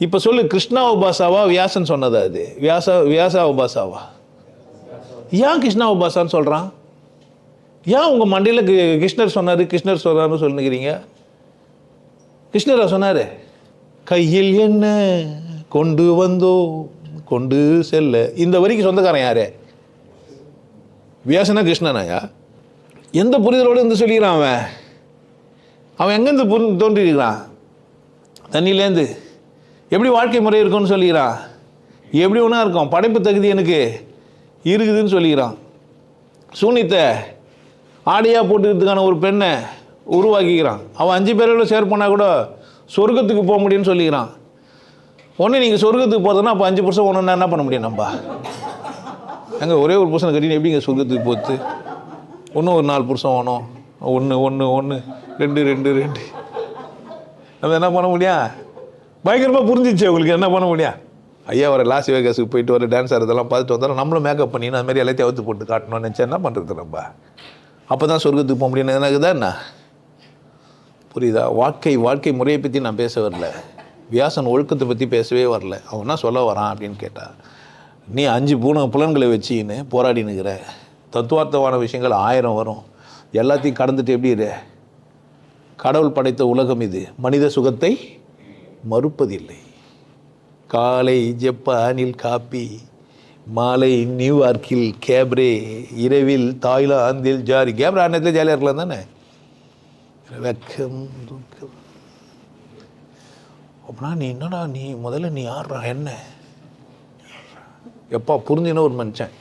இப்போ சொல்லு கிருஷ்ணா உபாசாவா வியாசன் சொன்னதா அது வியாசா வியாசா உபாசாவா? ஏன் கிருஷ்ணா உபாசான்னு சொல்கிறான் ஏன் உங்கள் மண்டையில் கி- கிருஷ்ணர் சொன்னார் கிருஷ்ணர் சொன்னார்னு சொல்லுங்கிறீங்க? கிருஷ்ணரா சொன்னார் கையில் என்ன கொண்டு வந்தோ கொண்டு செல்ல. இந்த வரிக்கு சொந்தக்காரன் யாரு? வியாசனா கிருஷ்ணனாயா எந்த புரிதலோடு இருந்து சொல்லிக்கிறான் அவன்? அவன் எங்கேருந்து புரி தோன்றிருக்கிறான் தண்ணியிலேருந்து எப்படி வாழ்க்கை முறை இருக்கும்னு சொல்லிக்கிறான். எப்படி ஒன்றா இருக்கும். படைப்பு தகுதி எனக்கு இருக்குதுன்னு சொல்லிக்கிறான். சூனித்தை ஆடையாக போட்டுக்கிறதுக்கான ஒரு பெண்ணை உருவாக்கிக்கிறான். அவன் அஞ்சு பேரோட ஷேர் பண்ணால் கூட சொர்க்கத்துக்கு போக முடியும்னு சொல்லிக்கிறான். ஒன்று நீங்கள் சொர்க்கத்துக்கு போகிறதுனா அப்போ அஞ்சு புருஷன் ஒன்று என்ன பண்ண முடியும் நம்ம? அங்கே ஒரே ஒரு புருஷனை கட்டினு எப்படிங்க சொர்க்கத்துக்கு போகுது ஒன்று ஒரு நாலு புருஷன் வேணும். ஒன்று ஒன்று ஒன்று ரெண்டு ரெண்டு ரெண்டு. நம்ம என்ன பண்ண முடியும்? பயங்கரமாக புரிஞ்சிச்சு உங்களுக்கு என்ன பண்ண முடியும்? ஐயா வர லாஸ் வேகஸுக்கு போயிட்டு வர டான்ஸர் இதெல்லாம் பார்த்துட்டு வந்தாலும் நம்மளும் மேக்கப் பண்ணி அது மாதிரி எல்லாத்தையும் அவுத்து போட்டு காட்டணும்னு நினச்சா என்ன பண்ணுறது நம்ம? அப்போ தான் சொர்க்கத்துக்கு போக முடியும். எனக்கு தான் என்ன? புரியுதா? வாழ்க்கை வாழ்க்கை முறையை பற்றி நான் பேச வரல. வியாசன் ஒழுக்கத்தை பற்றி பேசவே வரல. அவன் என்ன சொல்ல வரான் அப்படின்னு கேட்டால் நீ அஞ்சு பூன புலன்களை வச்சுக்கின்னு போராடினுக்கிற. தத்துவார்த்தமான விஷயங்கள் ஆயிரம் வரும். எல்லாத்தையும் கடந்துட்டு எப்படி இரு? கடவுள் படைத்த உலகம் இது. மனித சுகத்தை மறுப்பதில்லை. காலை ஜப்பானில் காப்பி மாலை நியூயார்க்கில் கேப்ரே இரவில் தாய்லாந்தில் ஜாரி. கேப்ரா நேரத்தில் ஜாலியாக இருக்கலாம் தானே? வெக்கம் துக்கம். அப்படின்னா நீ என்னடா நீ முதல்ல நீ ஆடுறா என்ன? எப்பா புரிஞ்சுன ஒரு மனுஷன்.